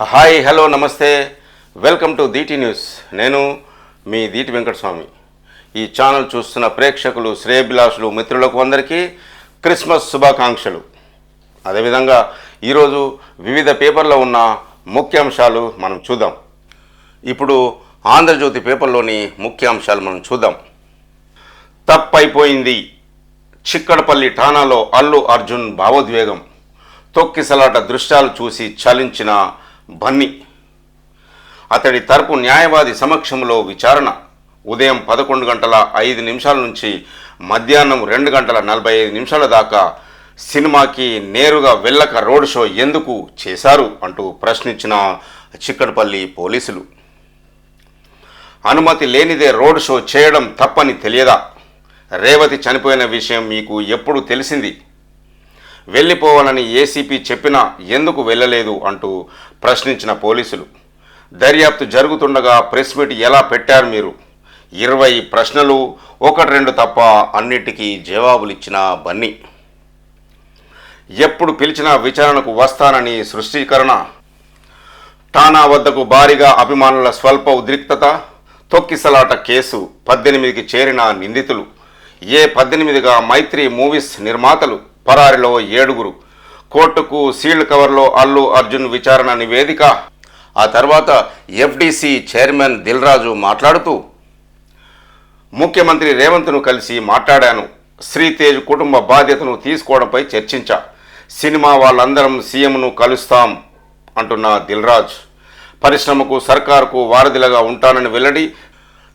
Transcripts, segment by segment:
Hi hello namaste. Welcome to DT news. నేను మీ దీటి వెంకటస్వామి. ఈ ఛానల్ చూస్తున్న ప్రేక్షకులు శ్రేయభిలాషులు మిత్రులకు అందరికీ క్రిస్మస్ శుభాకాంక్షలు. అదేవిధంగా ఈరోజు వివిధ పేపర్లో ఉన్న ముఖ్యాంశాలు మనం చూద్దాం. ఇప్పుడు ఆంధ్రజ్యోతి పేపర్లోని ముఖ్యాంశాలు మనం చూద్దాం. తప్పైపోయింది. చిక్కడపల్లి ఠానాలో అల్లు అర్జున్ భావోద్వేగం. తొక్కిసలాట దృశ్యాలు చూసి చలించిన బన్నీ. అతడి తరపు న్యాయవాది సమక్షంలో విచారణ. ఉదయం పదకొండు గంటల ఐదు నిమిషాల నుంచి మధ్యాహ్నం రెండు గంటల నలభై ఐదు నిమిషాల దాకా సినిమాకి నేరుగా వెళ్ళక రోడ్ షో ఎందుకు చేశారు అంటూ ప్రశ్నించిన చిక్కడపల్లి పోలీసులు. అనుమతి లేనిదే రోడ్ షో చేయడం తప్పని తెలియదా? రేవతి చనిపోయిన విషయం మీకు ఎప్పుడు తెలిసింది? వెళ్ళిపోవాలని ఏసీపీ చెప్పినా ఎందుకు వెళ్ళలేదు అంటూ ప్రశ్నించిన పోలీసులు. దర్యాప్తు జరుగుతుండగా ప్రెస్ మీట్ ఎలా పెట్టారు మీరు? ఇరవై ప్రశ్నలు ఒకటి రెండు తప్ప అన్నిటికీ జవాబులిచ్చిన బన్నీ. ఎప్పుడు పిలిచినా విచారణకు వస్తానని సృష్టీకరణ? ఠానా వద్దకు భారీగా అభిమానుల స్వల్ప ఉద్రిక్తత తొక్కిసలాట కేసు పద్దెనిమిదికి చేరిన నిందితులు ఏ పద్దెనిమిదిగా మైత్రి మూవీస్ నిర్మాతలు పరారిలో ఏడుగురు. కోర్టుకు సీల్డ్ కవర్లో అల్లు అర్జున్ విచారణ నివేదిక. ఆ తర్వాత ఎఫ్డీసీ చైర్మన్ దిల్రాజు మాట్లాడుతూ ముఖ్యమంత్రి రేవంత్ను కలిసి మాట్లాడాను. శ్రీతేజ్ కుటుంబ బాధ్యతను తీసుకోవడంపై చర్చించా. సినిమా వాళ్ళందరం సీఎంను కలుస్తాం అంటున్న దిల్రాజ్. పరిశ్రమకు సర్కారుకు వారధిలాగా ఉంటానని వెల్లడి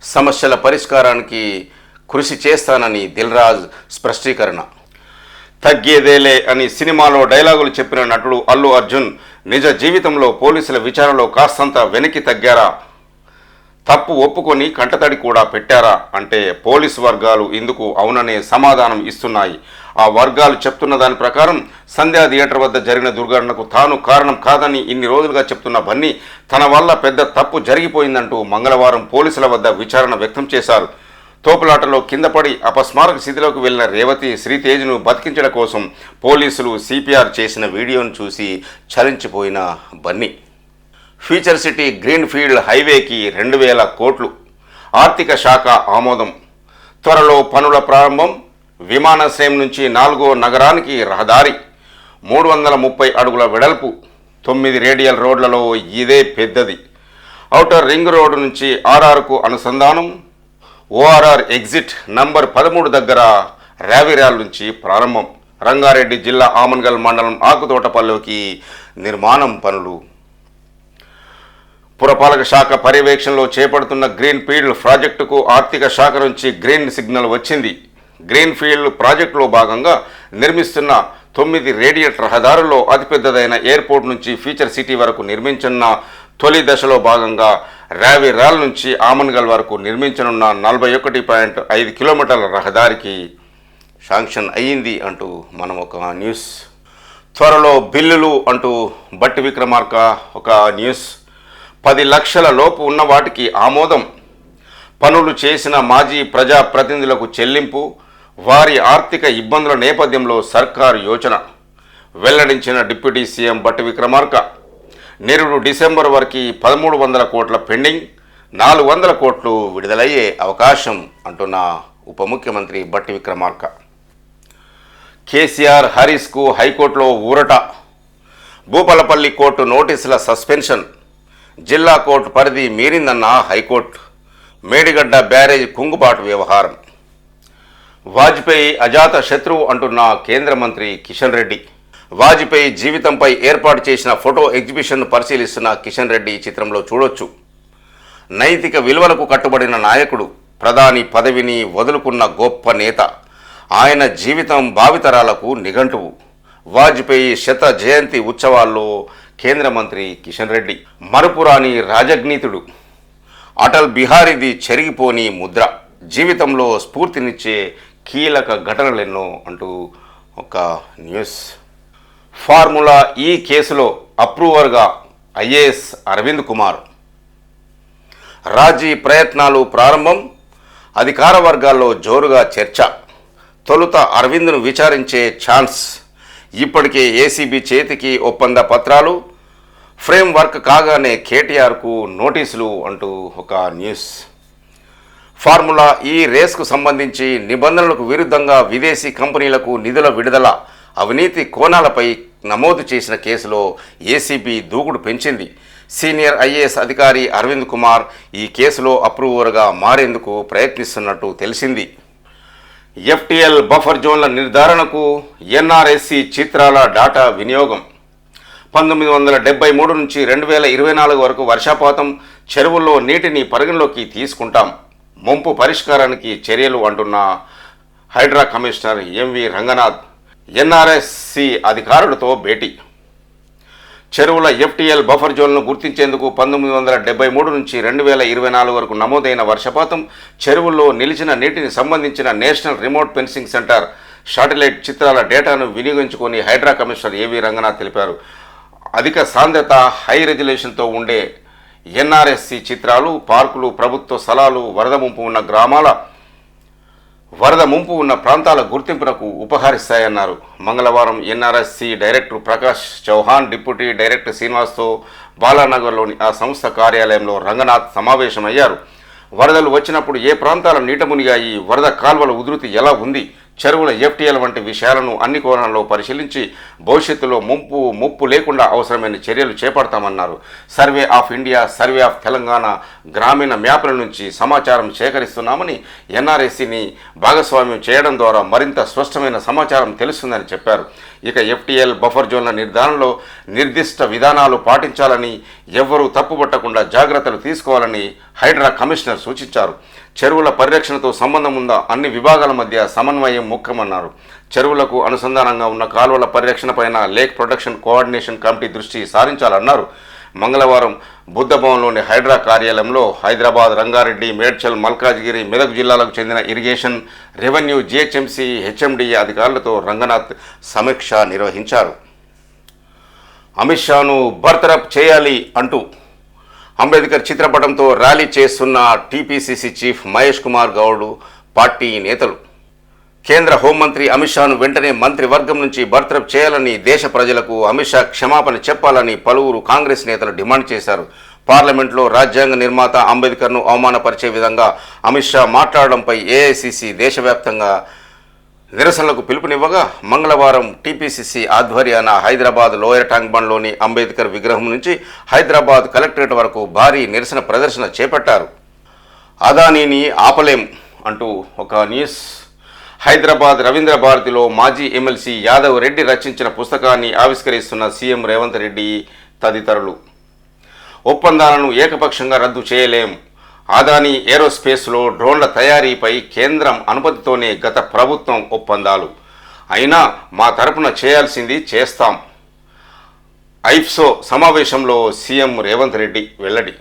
సమస్యల పరిష్కారానికి కృషి చేస్తానని దిల్రాజ్ స్పష్టీకరణ. తగ్గేదేలే అని సినిమాలో డైలాగులు చెప్పిన నటుడు అల్లు అర్జున్ నిజ జీవితంలో పోలీసుల విచారణలో కాస్తంత వెనక్కి తగ్గారా? తప్పు ఒప్పుకొని కంటతడి కూడా పెట్టారా? అంటే పోలీసు వర్గాలు ఇందుకు అవుననే సమాధానం ఇస్తున్నాయి. ఆ వర్గాలు చెప్తున్న దాని ప్రకారం సంధ్యా థియేటర్ వద్ద జరిగిన దుర్ఘటనకు తాను కారణం కాదని ఇన్ని రోజులుగా చెప్తున్న బన్నీ తన వల్ల పెద్ద తప్పు జరిగిపోయిందంటూ మంగళవారం పోలీసుల వద్ద విచారణ వ్యక్తం చేశారు. తోపులాటలో కింద పడి అపస్మారక స్థితిలోకి వెళ్ళిన రేవతి శ్రీతేజ్ను బతికించడం కోసం పోలీసులు సిపిఆర్ చేసిన వీడియోను చూసి చలించిపోయిన Bunny. Future city green field హైవేకి రెండు వేల కోట్లు. ఆర్థిక శాఖ ఆమోదం. త్వరలో పనుల ప్రారంభం. విమానాశ్రయం నుంచి నాలుగో నగరానికి రహదారి. మూడు వందల ముప్పై అడుగుల వెడల్పు. తొమ్మిది రేడియల్ రోడ్లలో ఇదే పెద్దది. ఔటర్ రింగ్ రోడ్డు నుంచి ఆర్ఆర్కు అనుసంధానం. ఓఆర్ఆర్ ఎగ్జిట్ నంబర్ పదమూడు దగ్గర రావిరాల్ నుంచి ప్రారంభం. రంగారెడ్డి జిల్లా ఆమన్గల్ మండలం ఆకుతోటపల్లికి నిర్మాణం పనులు. పురపాలక శాఖ పర్యవేక్షణలో చేపడుతున్న గ్రీన్ ఫీల్డ్ ప్రాజెక్టుకు ఆర్థిక శాఖ నుంచి గ్రీన్ సిగ్నల్ వచ్చింది. గ్రీన్ ఫీల్డ్ ప్రాజెక్టులో భాగంగా నిర్మిస్తున్న తొమ్మిది రేడియట్ రహదారుల్లో అతిపెద్దదైన ఎయిర్పోర్ట్ నుంచి ఫీచర్ సిటీ వరకు నిర్మించిన తొలి దశలో భాగంగా రావి రాల్ నుంచి ఆమన్గల్ వరకు నిర్మించనున్న నలభై ఒకటి పాయింట్ ఐదు కిలోమీటర్ల రహదారికి శాంక్షన్ అయ్యింది అంటూ మనం ఒక న్యూస్. త్వరలో బిల్లులు అంటూ బట్టి విక్రమార్క ఒక న్యూస్. పది లక్షల లోపు ఉన్న వాటికి ఆమోదం. పనులు చేసిన మాజీ ప్రజా ప్రతినిధులకు చెల్లింపు వారి ఆర్థిక ఇబ్బందుల నేపథ్యంలో సర్కారు యోచన. వెల్లడించిన డిప్యూటీ సీఎం బట్టి విక్రమార్క. నిరుడు డిసెంబర్ వరకు పదమూడు వందల కోట్ల పెండింగ్ నాలుగు వందల కోట్లు విడుదలయ్యే అవకాశం అంటున్న ఉప ముఖ్యమంత్రి బట్టి విక్రమార్క. కేసీఆర్ హరీస్కు హైకోర్టులో ఊరట. భూపాలపల్లి కోర్టు నోటీసుల సస్పెన్షన్. జిల్లా కోర్టు పరిధి మీరిందన్న హైకోర్టు. మేడిగడ్డ బ్యారేజ్ కుంగుబాటు వ్యవహారం. వాజ్పేయి అజాత శత్రువు అంటున్న కేంద్ర మంత్రి కిషన్ రెడ్డి. వాజ్పేయి జీవితంపై ఏర్పాటు చేసిన ఫోటో ఎగ్జిబిషన్ను పరిశీలిస్తున్న కిషన్ రెడ్డి ఈ చిత్రంలో చూడొచ్చు. నైతిక విలువలకు కట్టుబడిన నాయకుడు ప్రధాని పదవిని వదులుకున్న గొప్ప నేత. ఆయన జీవితం భావితరాలకు నిఘంటువు. వాజ్పేయి శత జయంతి ఉత్సవాల్లో కేంద్ర మంత్రి కిషన్ రెడ్డి. మరుపురాని రాజజ్ఞీతుడు అటల్ బిహారీది చెరిగిపోని ముద్ర. జీవితంలో స్ఫూర్తినిచ్చే కీలక ఘటనలెన్నో అంటూ ఒక న్యూస్. ఫార్ములా ఈ కేసులో అప్రూవర్గా ఐఏఎస్ అరవింద్ కుమార్. రాజీ ప్రయత్నాలు ప్రారంభం అధికార వర్గాల్లో జోరుగా చర్చ. తొలుత అరవింద్ను విచారించే ఛాన్స్. ఇప్పటికే ఏసీబీ చేతికి ఒప్పంద పత్రాలు. ఫ్రేమ్ వర్క్ కాగానే కేటీఆర్కు నోటీసులు అంటూ ఒక న్యూస్. ఫార్ములా ఈ రేస్కు సంబంధించి నిబంధనలకు విరుద్ధంగా విదేశీ కంపెనీలకు నిధుల విడుదల అవినీతి కోణాలపై నమోదు చేసిన కేసులో ఏసీబీ దూకుడు పెంచింది. సీనియర్ ఐఏఎస్ అధికారి అరవింద్ కుమార్ ఈ కేసులో అప్రూవర్గా మారేందుకు ప్రయత్నిస్తున్నట్టు తెలిసింది. ఎఫ్టీఎల్ బఫర్ జోన్ల నిర్ధారణకు ఎన్ఆర్ఎస్సి చిత్రాల డాటా వినియోగం. పంతొమ్మిది వందల డెబ్బై మూడు నుంచి రెండు వేల ఇరవై నాలుగు వరకు వర్షపాతం చెరువుల్లో నీటిని పరిగణలోకి తీసుకుంటాం. ముంపు పరిష్కారానికి చర్యలు అంటున్న HYDRAA commissioner MV Ranganath. NRSC అధికారులతో భేటీ. చెరువుల ఎఫ్టీఎల్ బఫర్ జోన్ను గుర్తించేందుకు పంతొమ్మిది వందల డెబ్బై మూడు నుంచి రెండు వేల ఇరవై నాలుగు వరకు నమోదైన వర్షపాతం చెరువుల్లో నిలిచిన నీటిని సంబంధించిన National Remote Sensing Centre satellite చిత్రాల డేటాను వినియోగించుకొని హైడ్రా కమిషనర్ ఏవి రంగనాథ్ తెలిపారు. అధిక సాంద్రత హై రెజల్యూషన్తో ఉండే ఎన్ఆర్ఎస్సి చిత్రాలు పార్కులు ప్రభుత్వ స్థలాలు వరద ముంపు ఉన్న గ్రామాల వరద ముంపు ఉన్న ప్రాంతాల గుర్తింపునకు ఉపహరిస్తాయన్నారు. మంగళవారం NRSC director Prakash Chauhan deputy director శ్రీనివాస్తో బాలానగర్లోని ఆ సంస్థ కార్యాలయంలో రంగనాథ్ సమావేశమయ్యారు. వరదలు వచ్చినప్పుడు ఏ ప్రాంతాల నీట మునిగాయి? వరద కాల్వల ఉధృతి ఎలా ఉంది? చెరువుల ఎఫ్టీఎల్ వంటి విషయాలను అన్ని కోణాల్లో పరిశీలించి భవిష్యత్తులో ముంపు ముప్పు లేకుండా అవసరమైన చర్యలు చేపడతామన్నారు. Survey of India Survey of Telangana గ్రామీణ మ్యాప్ల నుంచి సమాచారం సేకరిస్తున్నామని ఎన్ఆర్ఎస్సిని భాగస్వామ్యం చేయడం ద్వారా మరింత స్పష్టమైన సమాచారం తెలుస్తుందని చెప్పారు. ఇక ఎఫ్టీఎల్ బఫర్ జోన్ల నిర్ధారణలో నిర్దిష్ట విధానాలు పాటించాలని ఎవ్వరూ తప్పుపట్టకుండా జాగ్రత్తలు తీసుకోవాలని హైడ్రా కమిషనర్ సూచించారు. చెరువుల పరిరక్షణతో సంబంధం ఉందా? అన్ని విభాగాల మధ్య సమన్వయం ముఖ్యమన్నారు. చెరువులకు అనుసంధానంగా ఉన్న కాలువల పరిరక్షణపైన లేక్ ప్రొటెక్షన్ కోఆర్డినేషన్ కమిటీ దృష్టి సారించాలన్నారు. మంగళవారం బుద్ధభవన్లోని హైడ్రా కార్యాలయంలో హైదరాబాద్ రంగారెడ్డి మేడ్చల్ మల్కాజ్గిరి మెదక్ జిల్లాలకు చెందిన ఇరిగేషన్ రెవెన్యూ జిహెచ్ఎంసీ హెచ్ఎండిఏ అధికారులతో రంగనాథ్ సమీక్ష నిర్వహించారు. అమిత్ షాను బర్తరఫ్ చేయాలి అంటూ అంబేద్కర్ చిత్రపటంతో ర్యాలీ చేస్తున్న TPCC chief Mahesh Kumar Goud party నేతలు. కేంద్ర హోంమంత్రి అమిత్ షాను వెంటనే మంత్రివర్గం నుంచి బర్తరఫ్ చేయాలని దేశ ప్రజలకు అమిత్ షా క్షమాపణ చెప్పాలని పలువురు కాంగ్రెస్ నేతలు డిమాండ్ చేశారు. పార్లమెంట్లో రాజ్యాంగ నిర్మాత అంబేద్కర్ను అవమానపరిచే విధంగా అమిత్ షా మాట్లాడడంపై ఏఐసిసి దేశవ్యాప్తంగా నిరసనలకు పిలుపునివ్వగా మంగళవారం టీపీసీసీ ఆధ్వర్యాన హైదరాబాద్ లోయర్ ట్యాంక్ బండ్లోని అంబేద్కర్ విగ్రహం నుంచి హైదరాబాద్ కలెక్టరేట్ వరకు భారీ నిరసన ప్రదర్శన చేపట్టారు. అదానీని ఆపలేం అంటూ ఒక న్యూస్. హైదరాబాద్ రవీంద్ర భారతిలో మాజీ ఎమ్మెల్సీ యాదవ్ రెడ్డి రచించిన పుస్తకాన్ని ఆవిష్కరిస్తున్న సీఎం రేవంత్ రెడ్డి తదితరులు. ఒప్పందాలను ఏకపక్షంగా రద్దు చేయలేం. ఆదాని ఏరోస్పేస్లో డ్రోన్ల తయారీపై కేంద్రం అనుమతితోనే గత ప్రభుత్వం ఒప్పందాలు. అయినా మా తరపున చేయాల్సింది చేస్తాం. ఐఫ్సో సమావేశంలో సీఎం రేవంత్ రెడ్డి వెల్లడి.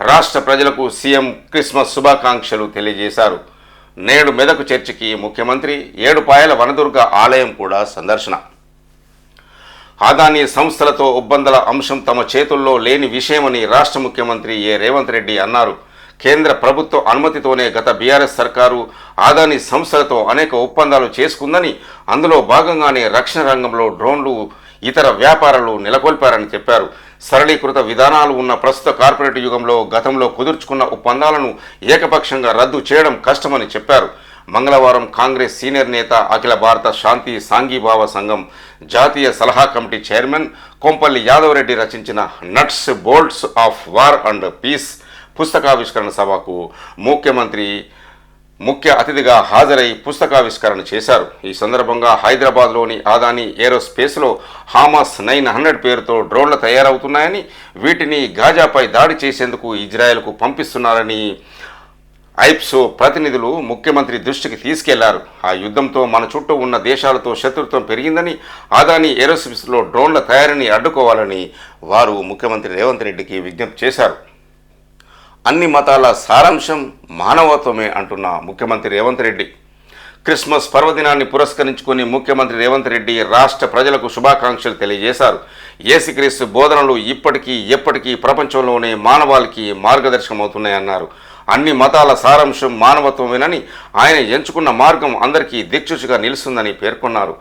రాష్ట్ర ప్రజలకు సీఎం క్రిస్మస్ శుభాకాంక్షలు తెలియజేశారు. నేడు మెదకు చర్చికి ముఖ్యమంత్రి ఏడుపాయల వనదుర్గ ఆలయం కూడా సందర్శన. ఆదాని సంస్థలతో ఒప్పందాల అంశం తమ చేతుల్లో లేని విషయమని రాష్ట్ర ముఖ్యమంత్రి ఏ రేవంత్ రెడ్డి అన్నారు. కేంద్ర ప్రభుత్వ అనుమతితోనే గత బీఆర్ఎస్ సర్కారు ఆదాని సంస్థలతో అనేక ఒప్పందాలు చేసుకుందని అందులో భాగంగానే రక్షణ రంగంలో డ్రోన్లు ఇతర వ్యాపారాలు నెలకొల్పారని చెప్పారు. సరళీకృత విధానాలు ఉన్న ప్రస్తుత కార్పొరేట్ యుగంలో గతంలో కుదుర్చుకున్న ఒప్పందాలను ఏకపక్షంగా రద్దు చేయడం కష్టమని చెప్పారు. మంగళవారం కాంగ్రెస్ సీనియర్ నేత అఖిల భారత శాంతి సాంఘీభావ సంఘం జాతీయ సలహా కమిటీ చైర్మన్ కొంపల్లి యాదవ్ రెడ్డి రచించిన Nuts Bolts of War and Peace పుస్తకావిష్కరణ సభకు ముఖ్యమంత్రి ముఖ్య అతిథిగా హాజరై పుస్తకావిష్కరణ చేశారు. ఈ సందర్భంగా హైదరాబాద్లోని ఆదాని ఏరోస్పేస్లో హామాస్ నైన్ హండ్రెడ్ పేరుతో డ్రోన్లు తయారవుతున్నాయని వీటిని గాజాపై దాడి చేసేందుకు ఇజ్రాయెల్కు పంపిస్తున్నారని ఐప్సో ప్రతినిధులు ముఖ్యమంత్రి దృష్టికి తీసుకెళ్ళారు. ఆ యుద్ధంతో మన చుట్టూ ఉన్న దేశాలతో శత్రుత్వం పెరిగిందని ఆదాని ఏరోస్పేస్లో డ్రోన్ల తయారీని అడ్డుకోవాలని వారు ముఖ్యమంత్రి రేవంత్ రెడ్డికి విజ్ఞప్తి చేశారు. అన్ని మతాల సారాంశం మానవత్వమే అంటున్న ముఖ్యమంత్రి రేవంత్ రెడ్డి. క్రిస్మస్ పర్వదినాన్ని పురస్కరించుకుని ముఖ్యమంత్రి రేవంత్ రెడ్డి రాష్ట్ర ప్రజలకు శుభాకాంక్షలు తెలియజేశారు. ఏసుక్రీస్తు బోధనలు ఇప్పటికీ ఎప్పటికీ ప్రపంచంలోనే మానవాళికి మార్గదర్శకమవుతున్నాయన్నారు. అన్ని మతాల సారాంశం మానవత్వమేనని ఆయన ఎంచుకున్న మార్గం అందరికీ దిక్చుచిగా నిలుస్తుందని పేర్కొన్నారు.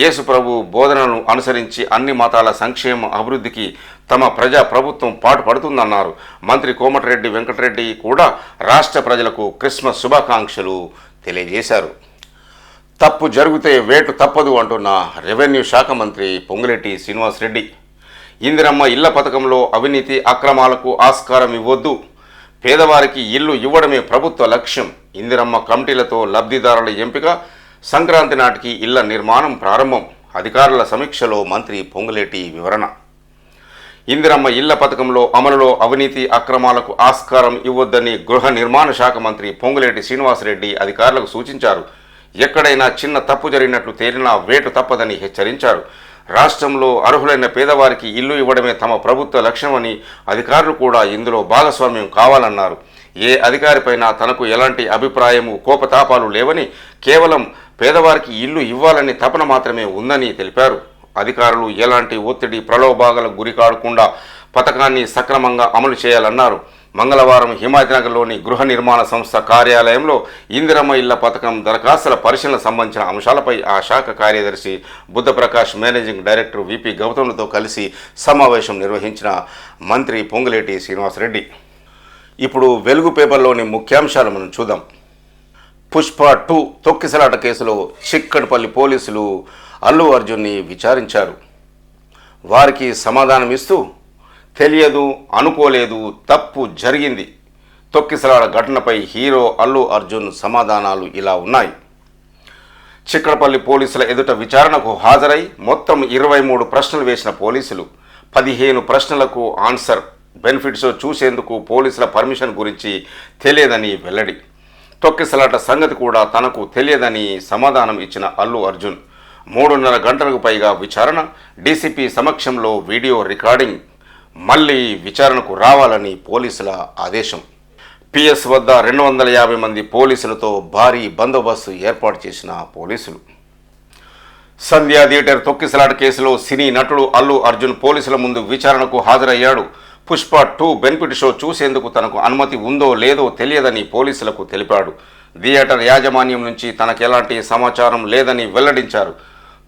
యేసు ప్రభు బోధనలను అనుసరించి అన్ని మతాల సంక్షేమ అభివృద్ధికి తమ ప్రజా ప్రభుత్వం పాటుపడుతుందన్నారు. మంత్రి కోమటిరెడ్డి వెంకటరెడ్డి కూడా రాష్ట్ర ప్రజలకు క్రిస్మస్ శుభాకాంక్షలు తెలియజేశారు. తప్పు జరిగితే వేటు తప్పదు అంటున్న రెవెన్యూ శాఖ మంత్రి పొంగులేటి శ్రీనివాసరెడ్డి ఇందిరమ్మ ఇళ్ళ పథకంలో అవినీతి అక్రమాలకు ఆస్కారం ఇవ్వొద్దు. పేదవారికి ఇల్లు ఇవ్వడమే ప్రభుత్వ లక్ష్యం. ఇందిరమ్మ కమిటీలతో లబ్ధిదారుల ఎంపిక సంక్రాంతి నాటికి ఇళ్ళ నిర్మాణం ప్రారంభం. అధికారుల సమీక్షలో మంత్రి పొంగులేటి వివరణ. ఇందిరమ్మ ఇళ్ళ పథకంలో అమలులో అవినీతి అక్రమాలకు ఆస్కారం ఇవ్వొద్దని గృహ నిర్మాణ శాఖ మంత్రి పొంగులేటి శ్రీనివాసరెడ్డి అధికారులకు సూచించారు. ఎక్కడైనా చిన్న తప్పు జరిగినట్లు తేలినా వేటు తప్పదని హెచ్చరించారు. రాష్ట్రంలో అర్హులైన పేదవారికి ఇల్లు ఇవ్వడమే తమ ప్రభుత్వ లక్ష్యమని అధికారులు కూడా ఇందులో భాగస్వామ్యం కావాలన్నారు. ఏ అధికారిపైన తనకు ఎలాంటి అభిప్రాయము కోపతాపాలు లేవని కేవలం పేదవారికి ఇల్లు ఇవ్వాలని తపన మాత్రమే ఉందని తెలిపారు. అధికారులు ఎలాంటి ఒత్తిడి ప్రలోభాలకు గురికాడకుండా పథకాన్ని సక్రమంగా అమలు చేయాలన్నారు. మంగళవారం హిమాయత్నగర్లోని గృహ నిర్మాణ సంస్థ కార్యాలయంలో ఇందిరమ్మ ఇళ్ళ పథకం దరఖాస్తుల పరిశీలన సంబంధించిన అంశాలపై ఆ శాఖ కార్యదర్శి Buddhaprakash managing director V P గౌతమ్లతో కలిసి సమావేశం నిర్వహించిన మంత్రి పొంగులేటి శ్రీనివాసరెడ్డి. ఇప్పుడు వెలుగు పేపర్లోని ముఖ్యాంశాలు మనం చూద్దాం. పుష్ప టూ తొక్కిసలాట కేసులో చిక్కడపల్లి పోలీసులు అల్లు అర్జున్ని విచారించారు. వారికి సమాధానం ఇస్తూ తెలియదు అనుకోలేదు తప్పు జరిగింది. తొక్కిసలాడ ఘటనపై హీరో అల్లు అర్జున్ సమాధానాలు ఇలా ఉన్నాయి. చిక్కడపల్లి పోలీసుల ఎదుట విచారణకు హాజరై మొత్తం ఇరవై మూడు ప్రశ్నలు వేసిన పోలీసులు పదిహేను ప్రశ్నలకు ఆన్సర్ బెనిఫిట్స్ చూసేందుకు పోలీసుల పర్మిషన్ గురించి తెలియదని వెల్లడి. తొక్కిసలాట సంగతి కూడా తనకు తెలియదని సమాధానం ఇచ్చిన అల్లు అర్జున్. మూడున్నర గంటలకు పైగా విచారణ డీసీపీ సమక్షంలో వీడియో రికార్డింగ్ మళ్ళీ విచారణకు రావాలని పోలీసుల ఆదేశం. పిఎస్ వద్ద రెండు వందల యాభై మంది పోలీసులతో భారీ బందోబస్తు ఏర్పాటు చేసిన పోలీసులు. సంధ్యా థియేటర్ తొక్కిసలాట కేసులో సినీ నటుడు అల్లు అర్జున్ పోలీసుల ముందు విచారణకు హాజరయ్యాడు. పుష్ప టూ బెనిఫిట్ షో చూసేందుకు తనకు అనుమతి ఉందో లేదో తెలియదని పోలీసులకు తెలిపాడు. థియేటర్ యాజమాన్యం నుంచి తనకెలాంటి సమాచారం లేదని వెల్లడించారు.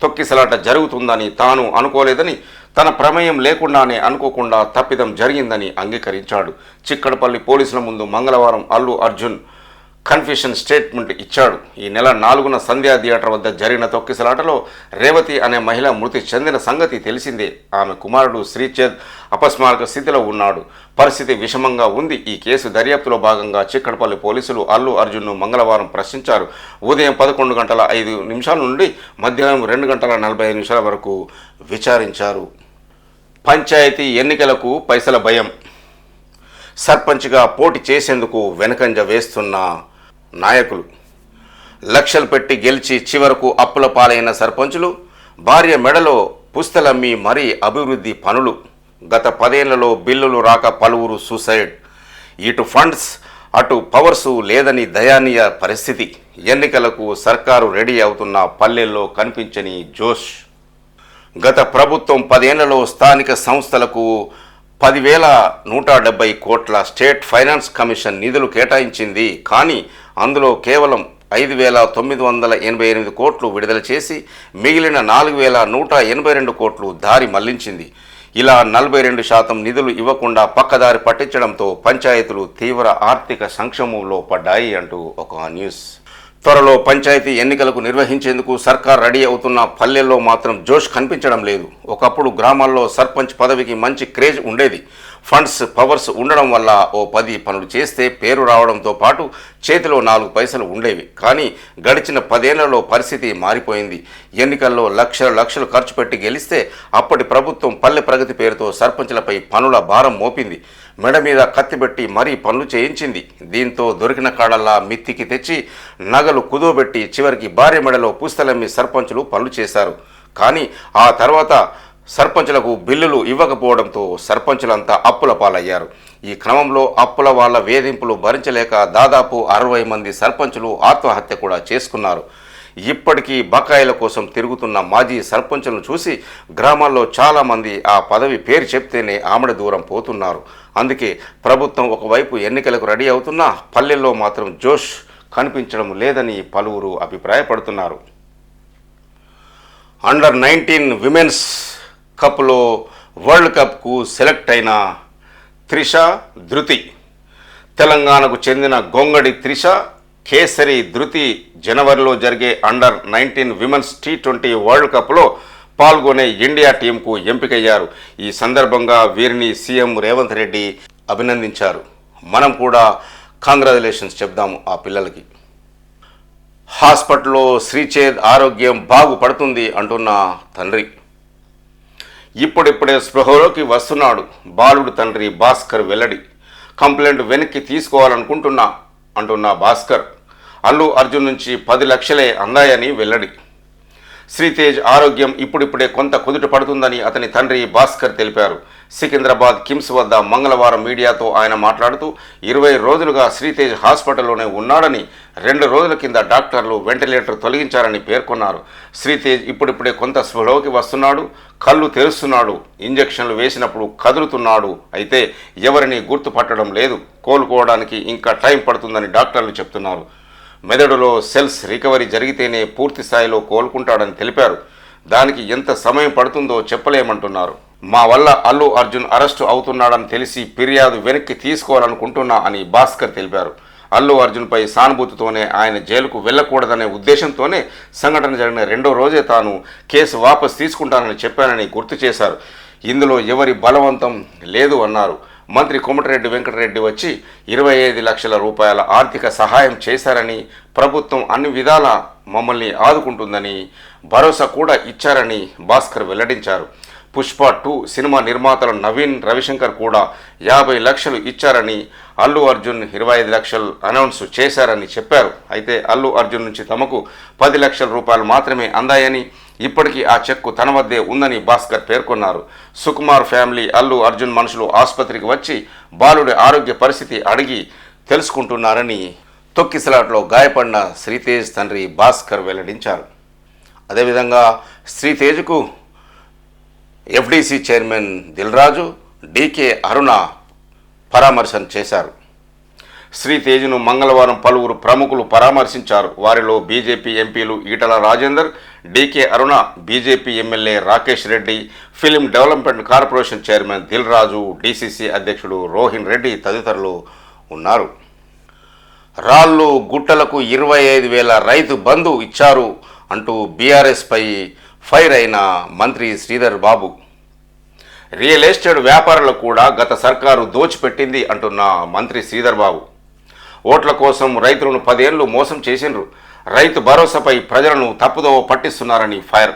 తొక్కిసలాట జరుగుతుందని తాను అనుకోలేదని తన ప్రమేయం లేకుండానే అనుకోకుండా తప్పిదం జరిగిందని అంగీకరించాడు. చిక్కడపల్లి పోలీసుల ముందు మంగళవారం అల్లు అర్జున్ కన్ఫ్యూషన్ స్టేట్మెంట్ ఇచ్చాడు. ఈ నెల నాలుగున సంధ్యా థియేటర్ వద్ద జరిగిన తొక్కిసలాటలో రేవతి అనే మహిళ మృతి చెందిన సంగతి తెలిసిందే. ఆమె కుమారుడు శ్రీచేద్ అపస్మారక స్థితిలో ఉన్నాడు. పరిస్థితి విషమంగా ఉంది. ఈ కేసు దర్యాప్తులో భాగంగా చిక్కడపల్లి పోలీసులు అల్లు అర్జున్ను మంగళవారం ప్రశ్నించారు. ఉదయం పదకొండు గంటల ఐదు నిమిషాల నుండి మధ్యాహ్నం రెండు గంటల నలభై ఐదు నిమిషాల వరకు విచారించారు. పంచాయతీ ఎన్నికలకు పైసల భయం. సర్పంచ్గా పోటీ చేసేందుకు వెనకంజ వేస్తున్న నాయకులు. లక్షలు పెట్టి గెలిచి చివరకు అప్పుల పాలైన సర్పంచులు భార్య మెడలో పుస్తలమ్మి మరీ అభివృద్ధి పనులు. గత పదేళ్ళలో బిల్లులు రాక పలువురు సూసైడ్. ఇటు ఫండ్స్ అటు పవర్సు లేదని దయానీయ పరిస్థితి. ఎన్నికలకు సర్కారు రెడీ అవుతున్న పల్లెల్లో కనిపించని జోష్. గత ప్రభుత్వం పదేళ్ళలో స్థానిక సంస్థలకు పదివేల నూట డెబ్బై కోట్ల స్టేట్ ఫైనాన్స్ కమిషన్ నిధులు కేటాయించింది. కానీ అందులో కేవలం ఐదు వేల తొమ్మిది వందల ఎనభై ఎనిమిది కోట్లు విడుదల చేసి మిగిలిన నాలుగు వేల నూట ఎనభై రెండు కోట్లు దారి మళ్ళించింది. ఇలా నలభై రెండు శాతం నిధులు ఇవ్వకుండా పక్కదారి పట్టించడంతో పంచాయతీలు తీవ్ర ఆర్థిక సంక్షోభంలో పడ్డాయి అంటూ ఒక న్యూస్. త్వరలో పంచాయతీ ఎన్నికలకు నిర్వహించేందుకు సర్కార్ రెడీ అవుతున్న పల్లెల్లో మాత్రం జోష్ కనిపించడం లేదు. ఒకప్పుడు గ్రామాల్లో సర్పంచ్ పదవికి మంచి క్రేజ్ ఉండేది. ఫండ్స్ పవర్స్ ఉండడం వల్ల ఓ పది పనులు చేస్తే పేరు రావడంతో పాటు చేతిలో నాలుగు పైసలు ఉండేవి. కానీ గడిచిన పదేళ్ళలో పరిస్థితి మారిపోయింది. ఎన్నికల్లో లక్షల లక్షలు ఖర్చు పెట్టి గెలిస్తే అప్పటి ప్రభుత్వం పల్లె ప్రగతి పేరుతో సర్పంచ్లపై పనుల భారం మోపింది. మెడ మీద కత్తిపెట్టి మరీ పనులు చేయించింది. దీంతో దొరికిన కాడల్లా మిత్తికి తెచ్చి నగలు కుదోబెట్టి చివరికి భార్య మెడలో పూస్తలమ్మి సర్పంచులు పనులు చేశారు. కానీ ఆ తర్వాత సర్పంచులకు బిల్లులు ఇవ్వకపోవడంతో సర్పంచులంతా అప్పుల పాలయ్యారు. ఈ క్రమంలో అప్పుల వాళ్ళ వేధింపులు భరించలేక దాదాపు అరవై మంది సర్పంచులు ఆత్మహత్య కూడా చేసుకున్నారు. ఇప్పటికీ బకాయిల కోసం తిరుగుతున్న మాజీ సర్పంచులను చూసి గ్రామాల్లో చాలామంది ఆ పదవి పేరు చెప్తేనే ఆమడ దూరం పోతున్నారు. అందుకే ప్రభుత్వం ఒకవైపు ఎన్నికలకు రెడీ అవుతున్నా పల్లెల్లో మాత్రం జోష్ కనిపించడం లేదని పలువురు అభిప్రాయపడుతున్నారు. అండర్ నైన్టీన్ విమెన్స్ కప్లో వరల్డ్ కప్కు సెలెక్ట్ అయిన త్రిష ధృతి. తెలంగాణకు చెందిన గొంగడి త్రిష కేసరి ధృతి జనవరిలో జరిగే under nineteen women's T twenty world కప్లో పాల్గొనే ఇండియా టీంకు ఎంపికయ్యారు. ఈ సందర్భంగా వీరిని సీఎం రేవంత్ రెడ్డి అభినందించారు. మనం కూడా కాంగ్రాచులేషన్స్ చెప్దాము ఆ పిల్లలకి. హాస్పిటల్లో శ్రీచేద్ ఆరోగ్యం బాగుపడుతుంది అంటున్న తండ్రి. ఇప్పుడిప్పుడే స్పృహలోకి వస్తున్నాడు బాలుడు తండ్రి భాస్కర్ వెల్లడి. కంప్లైంట్ వెనక్కి తీసుకోవాలనుకుంటున్నా అంటున్న భాస్కర్. అల్లు అర్జున్ నుంచి పది లక్షలే అందాయని వెల్లడి. శ్రీతేజ్ ఆరోగ్యం ఇప్పుడిప్పుడే కొంత కుదుట పడుతుందని అతని తండ్రి భాస్కర్ తెలిపారు. సికింద్రాబాద్ కిమ్స్ వద్ద మంగళవారం మీడియాతో ఆయన మాట్లాడుతూ ఇరవై రోజులుగా శ్రీతేజ్ హాస్పిటల్లోనే ఉన్నాడని రెండు రోజుల కింద డాక్టర్లు వెంటిలేటర్ తొలగించారని పేర్కొన్నారు. శ్రీతేజ్ ఇప్పుడిప్పుడే కొంత స్పృహలోకి వస్తున్నాడు కళ్ళు తెరుస్తున్నాడు ఇంజక్షన్లు వేసినప్పుడు కదులుతున్నాడు. అయితే ఎవరిని గుర్తుపట్టడం లేదు. కోలుకోవడానికి ఇంకా టైం పడుతుందని డాక్టర్లు చెప్తున్నారు. మెదడులో సెల్స్ రికవరీ జరిగితేనే పూర్తి స్థాయిలో కోలుకుంటాడని తెలిపారు. దానికి ఎంత సమయం పడుతుందో చెప్పలేమంటున్నారు. మా వల్ల అల్లు అర్జున్ అరెస్టు అవుతున్నాడని తెలిసి ఫిర్యాదు వెనక్కి తీసుకోవాలనుకుంటున్నా అని భాస్కర్ తెలిపారు. అల్లు అర్జున్పై సానుభూతితోనే ఆయన జైలుకు వెళ్ళకూడదనే ఉద్దేశంతోనే సంఘటన జరిగిన రెండో రోజే తాను కేసు వాపసు తీసుకుంటానని చెప్పానని గుర్తు చేశారు. ఇందులో ఎవరి బలవంతం లేదు అన్నారు. మంత్రి కోమటిరెడ్డి వెంకటరెడ్డి వచ్చి ఇరవై ఐదు లక్షల రూపాయల ఆర్థిక సహాయం చేశారని ప్రభుత్వం అన్ని విధాల మమ్మల్ని ఆదుకుంటుందని భరోసా కూడా ఇచ్చారని భాస్కర్ వెల్లడించారు. పుష్ప టూ సినిమా నిర్మాతలు నవీన్ రవిశంకర్ కూడా యాభై లక్షలు ఇచ్చారని అల్లు అర్జున్ ఇరవై ఐదు లక్షలు అనౌన్స్ చేశారని చెప్పారు. అయితే అల్లు అర్జున్ నుంచి తమకు పది లక్షల రూపాయలు మాత్రమే అందాయని ఇప్పటికీ ఆ చెక్కు తన వద్దే ఉందని భాస్కర్ పేర్కొన్నారు. సుకుమార్ ఫ్యామిలీ అల్లు అర్జున్ మనుషులు ఆసుపత్రికి వచ్చి బాలుడి ఆరోగ్య పరిస్థితి అడిగి తెలుసుకుంటున్నారని తొక్కిసలాట్లో గాయపడిన శ్రీతేజ్ తండ్రి భాస్కర్ వెల్లడించారు. అదేవిధంగా శ్రీతేజ్కు FDC chairman Dil Raju DK Aruna పరామర్శం చేశారు. శ్రీతేజ్ను మంగళవారం పలువురు ప్రముఖులు పరామర్శించారు. వారిలో బీజేపీ ఎంపీలు Etela Rajender DK Aruna BJP MLA Rakesh Reddy film development corporation chairman Dil Raju DCC అధ్యక్షుడు రోహిన్ రెడ్డి తదితరులు ఉన్నారు. రాళ్ళు గుట్టలకు ఇరవై ఐదు వేల రైతు బంధు ఇచ్చారు అంటూ బీఆర్ఎస్పై ఫైర్ అయిన మంత్రి శ్రీధర్ బాబు. రియల్ ఎస్టేట్ వ్యాపారులకు కూడా గత సర్కారు దోచిపెట్టింది అంటున్న మంత్రి శ్రీధర్ బాబు. ఓట్ల కోసం రైతులను పదేళ్ళు మోసం చేసిండ్రు. రైతు భరోసాపై ప్రజలను తప్పుదోవ పట్టిస్తున్నారని ఫైర్.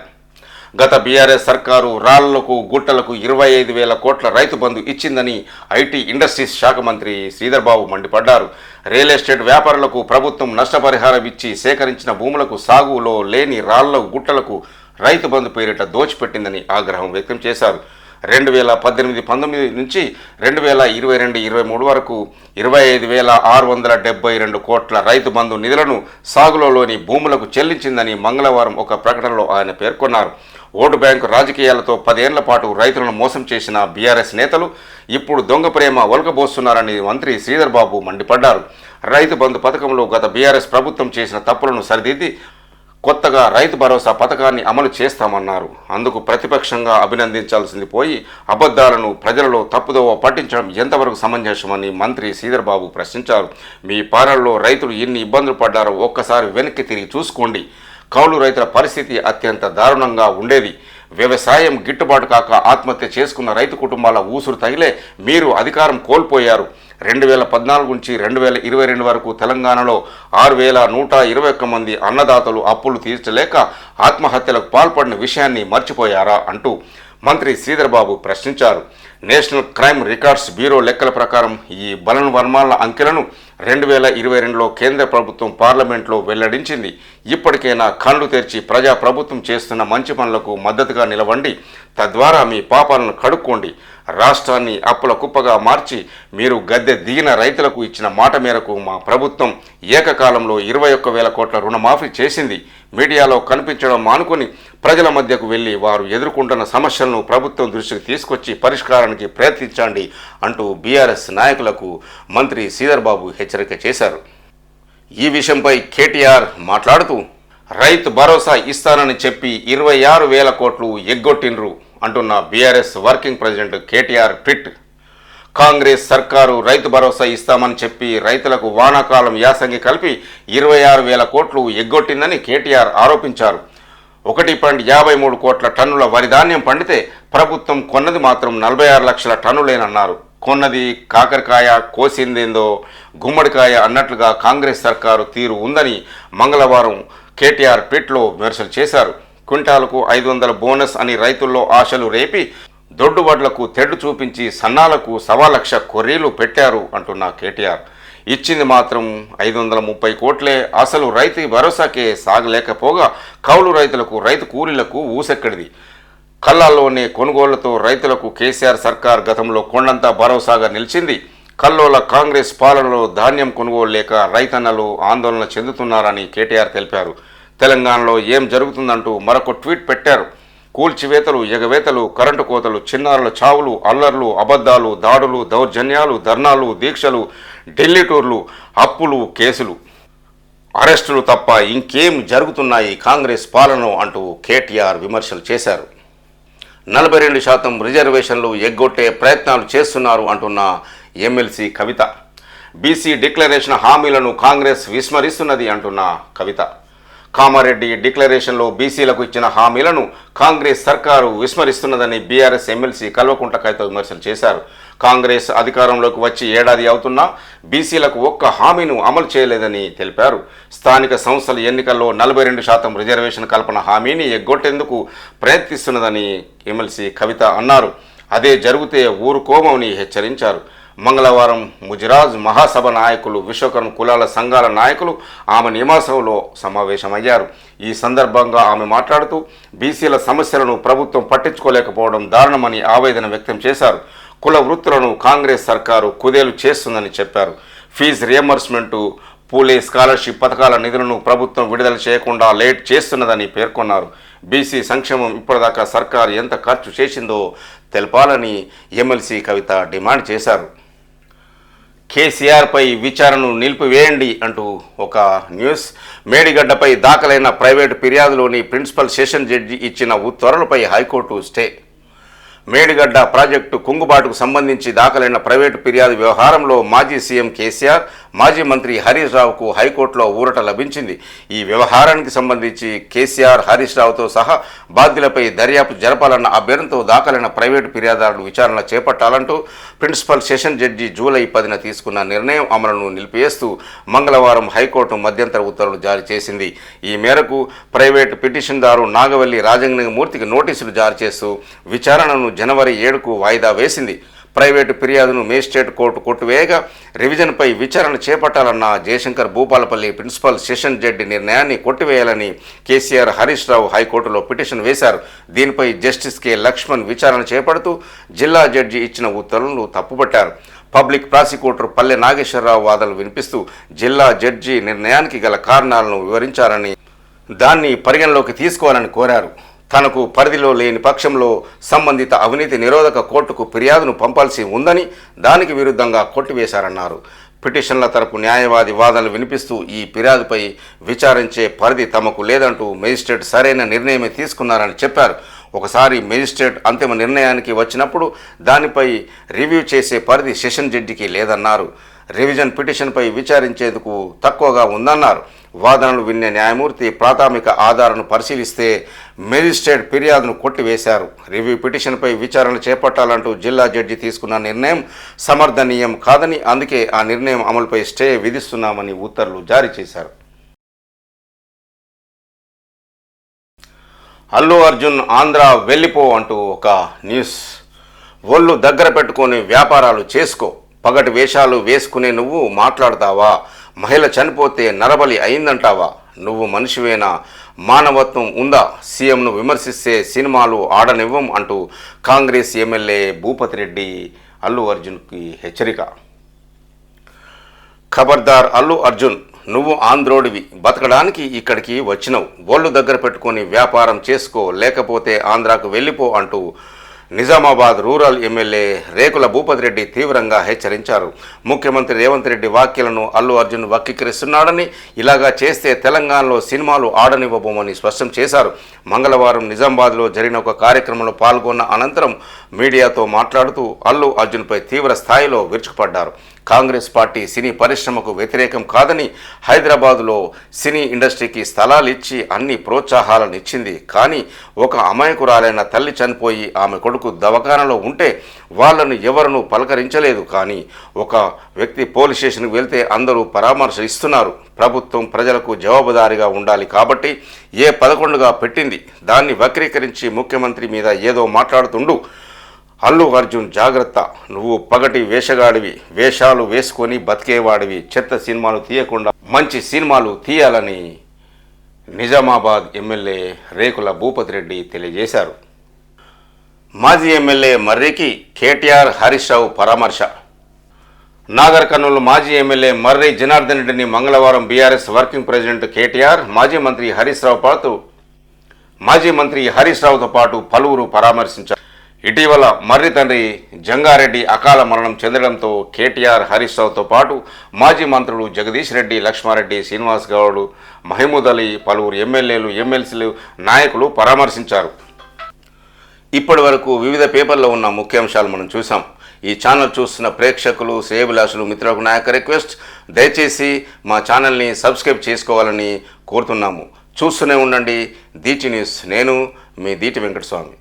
గత బీఆర్ఎస్ సర్కారు రాళ్ళకు గుట్టలకు ఇరవై ఐదు వేల కోట్ల రైతు బంధు ఇచ్చిందని ఐటీ ఇండస్ట్రీస్ శాఖ మంత్రి శ్రీధర్ బాబు మండిపడ్డారు. రియల్ ఎస్టేట్ వ్యాపారులకు ప్రభుత్వం నష్టపరిహారం ఇచ్చి సేకరించిన భూములకు సాగులో లేని రాళ్ళ గుట్టలకు రైతు బంధు పేరిట దోచిపెట్టిందని ఆగ్రహం వ్యక్తం చేశారు. రెండు వేల పద్దెనిమిది పంతొమ్మిది నుంచి రెండు వేల ఇరవై రెండు ఇరవై మూడు వరకు ఇరవై ఐదు వేల ఆరు వందల డెబ్బై రెండు కోట్ల రైతు బంధు నిధులను సాగులోని భూములకు చెల్లించిందని మంగళవారం ఒక ప్రకటనలో ఆయన పేర్కొన్నారు. ఓటు బ్యాంకు రాజకీయాలతో పదేళ్ళ పాటు రైతులను మోసం చేసిన బీఆర్ఎస్ నేతలు ఇప్పుడు దొంగ ప్రేమ ఒలకబోస్తున్నారని మంత్రి శ్రీధర్ బాబు మండిపడ్డారు. రైతు బంధు పథకంలో గత బీఆర్ఎస్ ప్రభుత్వం చేసిన తప్పులను సరిదిద్ది కొత్తగా రైతు భరోసా పథకాన్ని అమలు చేస్తామన్నారు. అందుకు ప్రతిపక్షంగా అభినందించాల్సింది పోయి అబద్ధాలను ప్రజలలో తప్పుదోవ పట్టించడం ఎంతవరకు సమంజసమని మంత్రి శ్రీధర్బాబు ప్రశ్నించారు. మీ పాలనలో రైతులు ఎన్ని ఇబ్బందులు పడ్డారో ఒక్కసారి వెనక్కి తిరిగి చూసుకోండి. కౌలు రైతుల పరిస్థితి అత్యంత దారుణంగా ఉండేది. వ్యవసాయం గిట్టుబాటు కాక ఆత్మహత్య చేసుకున్న రైతు కుటుంబాల ఊసురు తగిలే మీరు అధికారం కోల్పోయారు. రెండు వేల పద్నాలుగు నుంచి రెండు వేల ఇరవై రెండు వరకు తెలంగాణలో ఆరు వేల నూట ఇరవై ఒక్క మంది అన్నదాతలు అప్పులు తీర్చలేక ఆత్మహత్యలకు పాల్పడిన విషయాన్ని మర్చిపోయారా అంటూ మంత్రి శ్రీధర్ బాబు ప్రశ్నించారు. నేషనల్ క్రైమ్ రికార్డ్స్ బ్యూరో లెక్కల ప్రకారం ఈ బలన్ వర్మాల అంకెలను రెండు వేల ఇరవై రెండులో కేంద్ర ప్రభుత్వం పార్లమెంట్లో వెల్లడించింది. ఇప్పటికైనా కళ్ళు తెరిచి ప్రజా ప్రభుత్వం చేస్తున్న మంచి పనులకు మద్దతుగా నిలవండి. తద్వారా మీ పాపాలను కడుక్కోండి. రాష్ట్రాన్ని అప్పుల కుప్పగా మార్చి మీరు గద్దె దిగిన రైతులకు ఇచ్చిన మాట మేరకు మా ప్రభుత్వం ఏకకాలంలో ఇరవై ఒక్క వేల కోట్ల రుణమాఫీ చేసింది. మీడియాలో కనిపించడం మానుకొని ప్రజల మధ్యకు వెళ్ళి వారు ఎదుర్కొంటున్న సమస్యలను ప్రభుత్వం దృష్టికి తీసుకొచ్చి పరిష్కారానికి ప్రయత్నించండి అంటూ బీఆర్ఎస్ నాయకులకు మంత్రి శ్రీధర్ హెచ్చరిక చేశారు. ఈ విషయంపై కేటీఆర్ మాట్లాడుతూ రైతు భరోసా ఇస్తానని చెప్పి ఇరవై ఆరు వేల కోట్లు ఎగ్గొట్టిండ్రు అంటున్న BRS working president KTR tweet. Congress సర్కారు రైతు భరోసా ఇస్తామని చెప్పి రైతులకు వానాకాలం యాసంగి కలిపి ఇరవై ఆరు వేల కోట్లు ఎగ్గొట్టిందని కేటీఆర్ ఆరోపించారు. ఒకటి పాయింట్ యాభై మూడు కోట్ల టన్నుల వరి ధాన్యం పండితే ప్రభుత్వం కొన్నది మాత్రం నలభై ఆరు లక్షల టన్నులేనన్నారు. కొన్నది కాకరకాయ కోసిందేందో గుమ్మడికాయ అన్నట్లుగా కాంగ్రెస్ సర్కారు తీరు ఉందని మంగళవారం కేటీఆర్ పిట్లో విమర్శలు చేశారు. క్వింటాలకు ఐదు వందల బోనస్ అని రైతుల్లో ఆశలు రేపి దొడ్డు వడ్లకు తెడ్డు చూపించి సన్నాలకు సవా లక్ష కొర్రీలు పెట్టారు అంటున్న కేటీఆర్. ఇచ్చింది మాత్రం ఐదు వందల ముప్పై కోట్లే. అసలు రైతు భరోసాకే సాగలేకపోగా కౌలు రైతులకు రైతు కూలీలకు ఊసెక్కడిది. కళ్ళల్లోనే కొనుగోళ్ళతో రైతులకు కేసీఆర్ సర్కార్ గతంలో కొండంత భరోసాగా నిలిచింది. కల్లోల కాంగ్రెస్ పాలనలో ధాన్యం కొనుగోలు లేక రైతన్నలు ఆందోళన చెందుతున్నారని కేటీఆర్ తెలిపారు. తెలంగాణలో ఏం జరుగుతుందంటూ మరొక ట్వీట్ పెట్టారు. కూల్చివేతలు ఎగవేతలు కరెంటు కోతలు చిన్నారుల చావులు అల్లర్లు అబద్ధాలు దాడులు దౌర్జన్యాలు ధర్నాలు దీక్షలు ఢిల్లీ టూర్లు అప్పులు కేసులు. అరెస్టులు తప్ప ఇంకేం జరుగుతున్నాయి కాంగ్రెస్ పాలన అంటూ కేటీఆర్ విమర్శలు చేశారు. నలభై రెండు శాతం రిజర్వేషన్లు ఎగ్గొట్టే ప్రయత్నాలు చేస్తున్నారు అంటున్న ఎమ్మెల్సీ కవిత. బీసీ డిక్లరేషన్ హామీలను కాంగ్రెస్ విస్మరిస్తున్నది అంటున్న కవిత. కామారెడ్డి డిక్లరేషన్లో బీసీలకు ఇచ్చిన హామీలను కాంగ్రెస్ సర్కారు విస్మరిస్తున్నదని బీఆర్ఎస్ ఎమ్మెల్సీ కల్వకుంట్ల కవిత విమర్శలు చేశారు. కాంగ్రెస్ అధికారంలోకి వచ్చి ఏడాది అవుతున్నా బీసీలకు ఒక్క హామీను అమలు చేయలేదని తెలిపారు. స్థానిక సంస్థల ఎన్నికల్లో నలభై రెండు శాతం రిజర్వేషన్ కల్పన హామీని ఎగ్గొట్టేందుకు ప్రయత్నిస్తున్నదని ఎమ్మెల్సీ కవిత అన్నారు. అదే జరిగితే ఊరుకోమని హెచ్చరించారు. మంగళవారం ముజిరాజ్ మహాసభ నాయకులు విశ్వకర్మ కులాల సంఘాల నాయకులు ఆమె నివాసంలో సమావేశమయ్యారు. ఈ సందర్భంగా ఆమె మాట్లాడుతూ బీసీల సమస్యలను ప్రభుత్వం పట్టించుకోలేకపోవడం దారుణమని ఆవేదన వ్యక్తం చేశారు. కుల వృత్తులను కాంగ్రెస్ సర్కారు కుదేలు చేస్తుందని చెప్పారు. ఫీజు రియంబర్స్మెంటు పూలే స్కాలర్షిప్ పథకాల నిధులను ప్రభుత్వం విడుదల చేయకుండా లేట్ చేస్తున్నదని పేర్కొన్నారు. బీసీ సంక్షేమం ఇప్పటిదాకా సర్కారు ఎంత ఖర్చు చేసిందో తెలపాలని ఎమ్మెల్సీ కవిత డిమాండ్ చేశారు. కేసీఆర్పై విచారణను నిలిపివేయండి అంటూ ఒక న్యూస్. మేడిగడ్డపై దాఖలైన ప్రైవేటు ఫిర్యాదులోని ప్రిన్సిపల్ సెషన్ జడ్జి ఇచ్చిన ఉత్తర్వులపై high court stay. Medigadda project కుంగుబాటుకు సంబంధించి దాఖలైన ప్రైవేటు ఫిర్యాదు వ్యవహారంలో మాజీ సీఎం కేసీఆర్ మాజీ మంత్రి హరీష్ రావుకు హైకోర్టులో ఊరట లభించింది. ఈ వ్యవహారానికి సంబంధించి కేసీఆర్ హరీష్ రావుతో సహా బాధ్యులపై దర్యాప్తు జరపాలన్న అభ్యర్థంతో దాఖలైన ప్రైవేటు ఫిర్యాదులను విచారణ చేపట్టాలంటూ ప్రిన్సిపల్ సెషన్ జడ్జి జూలై పదిన తీసుకున్న నిర్ణయం అమలును నిలిపివేస్తూ మంగళవారం హైకోర్టు మధ్యంతర ఉత్తర్వులు జారీ చేసింది. ఈ మేరకు ప్రైవేటు పిటిషన్దారు నాగవల్లి రాజంగమూర్తికి నోటీసులు జారీ చేస్తూ విచారణను జనవరి ఏడుకు వాయిదా వేసింది. ప్రైవేటు ఫిర్యాదును మేజిస్ట్రేట్ కోర్టు కొట్టువేయగా రివిజన్పై విచారణ చేపట్టాలన్న Jayashankar Bhupalpally principal session judge నిర్ణయాన్ని కొట్టివేయాలని కేసీఆర్ హరీష్ రావు హైకోర్టులో పిటిషన్ వేశారు. దీనిపై జస్టిస్ కె లక్ష్మణ్ విచారణ చేపడుతూ జిల్లా జడ్జి ఇచ్చిన ఉత్తర్వులను తప్పుపట్టారు. పబ్లిక్ ప్రాసిక్యూటర్ పల్లె నాగేశ్వరరావు వాదనలు వినిపిస్తూ జిల్లా జడ్జి నిర్ణయానికి గల కారణాలను వివరించారని దాన్ని పరిగణలోకి తీసుకోవాలని కోరారు. తనకు పరిధిలో లేని పక్షంలో సంబంధిత అవినీతి నిరోధక కోర్టుకు ఫిర్యాదును పంపాల్సి ఉందని దానికి విరుద్ధంగా కొట్టివేశారన్నారు. పిటిషన్ల తరపు న్యాయవాది వాదనలు వినిపిస్తూ ఈ ఫిర్యాదుపై విచారించే పరిధి తమకు లేదంటూ మేజిస్ట్రేట్ సరైన నిర్ణయమే తీసుకున్నారని చెప్పారు. ఒకసారి మేజిస్ట్రేట్ అంతిమ నిర్ణయానికి వచ్చినప్పుడు దానిపై రివ్యూ చేసే పరిధి సెషన్ జడ్జికి లేదన్నారు. రివిజన్ పిటిషన్పై విచారించేందుకు తక్కువగా ఉందన్నారు. వాదనలు విన్న న్యాయమూర్తి ప్రాథమిక ఆధారాలను పరిశీలిస్తే మెజిస్ట్రేట్ ఫిర్యాదును కొట్టివేశారు. రివ్యూ పిటిషన్పై విచారణ చేపట్టాలంటూ జిల్లా జడ్జి తీసుకున్న నిర్ణయం సమర్థనీయం కాదని అందుకే ఆ నిర్ణయం అమలుపై స్టే విధిస్తున్నామని ఉత్తర్వులు జారీ చేశారు. అల్లు అర్జున్ ఆంధ్ర వెళ్ళిపో అంటూ ఒక న్యూస్. ఒళ్ళు దగ్గర పెట్టుకొని వ్యాపారాలు చేసుకో. పగటి వేషాలు వేసుకునే నువ్వు మాట్లాడతావా? మహిళ చనిపోతే నరబలి అయిందంటావా? నువ్వు మనిషివేనా? మానవత్వం ఉందా? సీఎంను విమర్శిస్తే సినిమాలు ఆడనివ్వం అంటూ కాంగ్రెస్ ఎమ్మెల్యే భూపతి రెడ్డి అల్లు అర్జున్కి హెచ్చరిక. ఖబర్దార్ అల్లు అర్జున్ నువ్వు ఆంధ్రోడివి. బతకడానికి ఇక్కడికి వచ్చినవు. ఒళ్ళు దగ్గర పెట్టుకొని వ్యాపారం చేసుకో లేకపోతే ఆంధ్రాకు వెళ్ళిపో అంటూ నిజామాబాద్ రూరల్ ఎమ్మెల్యే రేకుల భూపతి రెడ్డి తీవ్రంగా హెచ్చరించారు. ముఖ్యమంత్రి రేవంత్ రెడ్డి వ్యాఖ్యలను అల్లు అర్జున్ వక్రీకరిస్తున్నాడని ఇలాగా చేస్తే తెలంగాణలో సినిమాలు ఆడనివ్వబోమని స్పష్టం చేశారు. మంగళవారం నిజామాబాద్లో జరిగిన ఒక కార్యక్రమంలో పాల్గొన్న అనంతరం మీడియాతో మాట్లాడుతూ అల్లు అర్జున్పై తీవ్ర స్థాయిలో విరుచుకుపడ్డారు. కాంగ్రెస్ పార్టీ సినీ పరిశ్రమకు వ్యతిరేకం కాదని హైదరాబాదులో సినీ ఇండస్ట్రీకి స్థలాలు ఇచ్చి అన్ని ప్రోత్సాహాలను ఇచ్చింది కానీ ఒక అమాయకురాలైన తల్లి చనిపోయి ఆమె కొడుకు దవాఖానలో ఉంటే వాళ్ళను ఎవరనూ పలకరించలేదు. కానీ ఒక వ్యక్తి పోలీస్ స్టేషన్కి వెళ్తే అందరూ పరామర్శ ఇస్తున్నారు ప్రభుత్వం ప్రజలకు జవాబుదారీగా ఉండాలి కాబట్టి ఏ పదకొండుగా పెట్టింది? దాన్ని వక్రీకరించి ముఖ్యమంత్రి మీద ఏదో మాట్లాడుతుండు. అల్లు అర్జున్ జాగ్రత్త. నువ్వు పగటి వేషగాడివి. వేషాలు వేసుకొని బతికేవాడివి. చెత్త సినిమాలు తీయకుండా మంచి సినిమాలు తీయాలని నిజామాబాద్ ఎమ్మెల్యే రేకుల భూపతి రెడ్డి తెలియజేశారు. మాజీ ఎమ్మెల్యే మర్రికి కేటీఆర్ హరీష్ రావు పరామర్శ. నాగర్ కర్నూలు మాజీ ఎమ్మెల్యే మర్రి జనార్దన్ రెడ్డిని మంగళవారం బీఆర్ఎస్ వర్కింగ్ ప్రెసిడెంట్ కేటీఆర్ మాజీ మంత్రి హరీష్ రావు పాటు మాజీ మంత్రి హరీష్ రావుతో పాటు పలువురు పరామర్శించారు. ఇటీవల మర్రి తండ్రి జంగారెడ్డి అకాల మరణం చెందడంతో కేటీఆర్ హరీష్ రావుతో పాటు మాజీ మంత్రులు జగదీష్ రెడ్డి లక్ష్మారెడ్డి శ్రీనివాస్ గౌడ్ మహమూద్ అలీ పలువురు ఎమ్మెల్యేలు ఎమ్మెల్సీలు నాయకులు పరామర్శించారు. ఇప్పటి వరకు వివిధ పేపర్లో ఉన్న ముఖ్యాంశాలు మనం చూసాం ఈ ఛానల్ చూస్తున్న ప్రేక్షకులు శ్రేయభిలాషులు మిత్రులకు నాయక రిక్వెస్ట్ దయచేసి మా ఛానల్ని సబ్స్క్రైబ్ చేసుకోవాలని కోరుతున్నాము. చూస్తూనే ఉండండి. దీటి న్యూస్ నేను మీ దీటి వెంకటస్వామి.